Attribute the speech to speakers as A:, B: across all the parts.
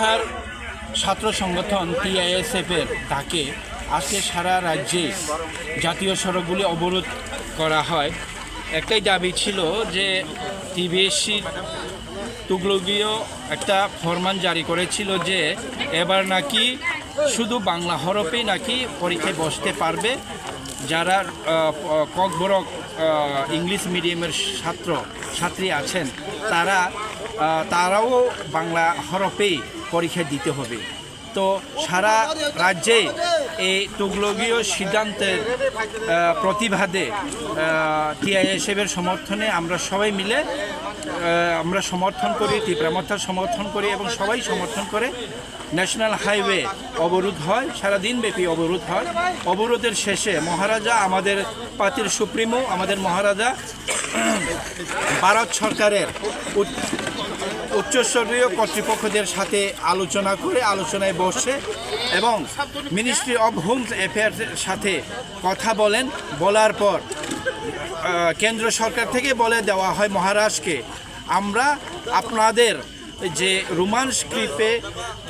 A: প্রথার ছাত্র সংগঠন টিআইএসএফের তাকে আজকে সারা রাজ্যে জাতীয় সড়কগুলি অবরোধ করা হয়। একটাই দাবি ছিল যে টিবিএসসি তুগলকীয় একটা ফরমান জারি করেছিল যে এবার নাকি শুধু বাংলা হরফেই নাকি পরীক্ষায় বসতে পারবে। যারা ককবরক ইংলিশ মিডিয়ামের ছাত্র, ছাত্রী আছেন, তারা তারাও বাংলা হরফেই পরীক্ষা দিতে হবে। তো সারা রাজ্যে এই তুগলকীয় সিদ্ধান্তের প্রতিবাদে টিআইএসএফের সমর্থনে আমরা সবাই মিলে আমরা সমর্থন করি তীব্রামথার সমর্থন করি এবং সবাই সমর্থন করে ন্যাশনাল হাইওয়ে অবরোধ হয় সারাদিন ব্যাপী অবরোধ হয়। অবরোধের শেষে মহারাজা আমাদের পাতির সুপ্রিমো, আমাদের মহারাজা ভারত সরকারের উচ্চস্তরীয় কর্তৃপক্ষদের সাথে আলোচনা করে আলোচনায় বসে এবং মিনিস্ট্রি অব হোম অ্যাফেয়ার্সের সাথে কথা বলেন। বলার পর কেন্দ্র সরকার থেকে বলে দেওয়া হয় মহারাজকে আমরা আপনাদের যে রোমান স্ক্রিপ্টে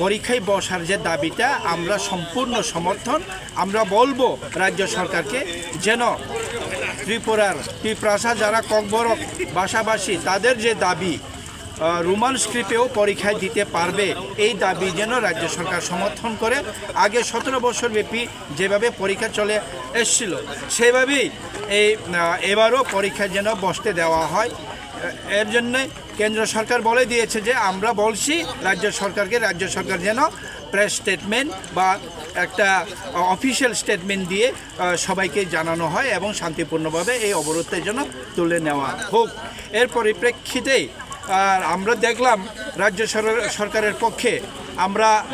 A: পরীক্ষায় বসার যে দাবিটা, আমরা সম্পূর্ণ সমর্থন, আমরা বলব রাজ্য সরকারকে যেন ত্রিপুরার ত্রিপ্রাসা যারা ককবরক বাসাবাসী, তাদের যে দাবি রোমান স্ক্রিপেও পরীক্ষায় দিতে পারবে। এই দাবি যেন রাজ্য সরকার সমর্থন করে। আগে সতেরো বছর ব্যাপী যেভাবে পরীক্ষা চলে এসছিল, সেভাবেই এই এবারও পরীক্ষা যেন বসতে দেওয়া হয়। এর জন্য কেন্দ্র সরকার বলে দিয়েছে যে, আমরা বলছি, রাজ্য সরকারকে, রাজ্য সরকার যেন প্রেস স্টেটমেন্ট বা একটা অফিসিয়াল স্টেটমেন্ট দিয়ে সবাইকে জানানো হয় এবং শান্তিপূর্ণভাবে এই অবরোধের জন্য তুলে নেওয়া হোক। এর পরিপ্রেক্ষিতে আর আমরা দেখলাম রাজ্য সর- সরকারের পক্ষে আমরা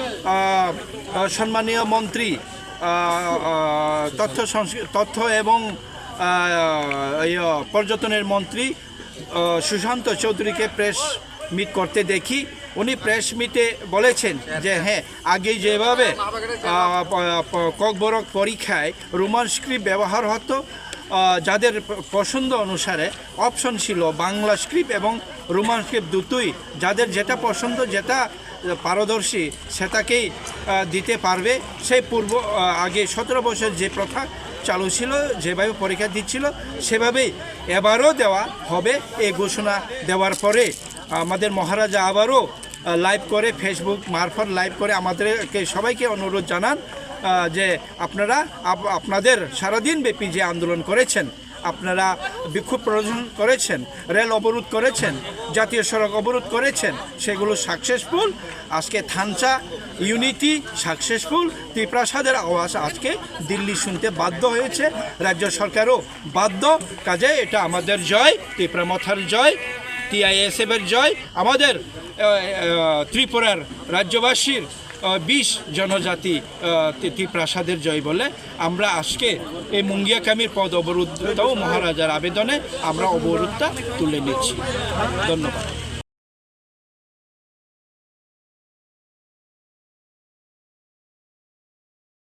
A: সম্মানীয় মন্ত্রী তথ্য তথ্য এবং পর্যটনের মন্ত্রী সুশান্ত চৌধুরীকে প্রেস মিট করতে দেখি। উনি প্রেস মিটে বলেছেন যে হ্যাঁ আগে যেভাবে ককবরক পরীক্ষায় রোমান স্ক্রিপ্ট ব্যবহার হতো যাদের পছন্দ অনুসারে অপশন ছিল বাংলা স্ক্রিপ্ট এবং রোমান স্ক্রিপ্ট দুটোই। যাদের যেটা পছন্দ, যেটা পারদর্শী, সেটাকেই দিতে পারবে। সেই পূর্ব আগে সতেরো বছর যে প্রথা চালু ছিল, যেভাবে পরীক্ষা দিচ্ছিল, সেভাবেই এবারও দেওয়া হবে এই ঘোষণা দেওয়ার পরে। আমাদের মহারাজা আবারও লাইভ করে ফেসবুক মারফত লাইভ করে আমাদেরকে সবাইকে অনুরোধ জানান যে আপনারা আপ- আপনাদের সারাদিন ব্যাপী যে আন্দোলন করেছেন, আপনারা বিক্ষোভ প্রদর্শন করেছেন, রেল অবরোধ করেছেন, জাতীয় সড়ক অবরোধ করেছেন, সেগুলো সাকসেসফুল আজকে থানচা ইউনিটি সাকসেসফুল ত্রিপ্রাসাদের আওয়াজ আজকে দিল্লি শুনতে বাধ্য হয়েছে। রাজ্য সরকারও বাধ্য। কাজে এটা আমাদের জয় ত্রিপ্রামথার জয় টিআইএসএফের জয়। আমাদের ত্রিপুরার রাজ্যবাসীর বিশ জনজাতি তি- জয় বলে আমরা আজকে এই মুঙ্গিয়াকামির পদ অবরুদ্ধ মহারাজার আবেদনে আমরা অবরোধটা তুলে নিচ্ছি। ধন্যবাদ।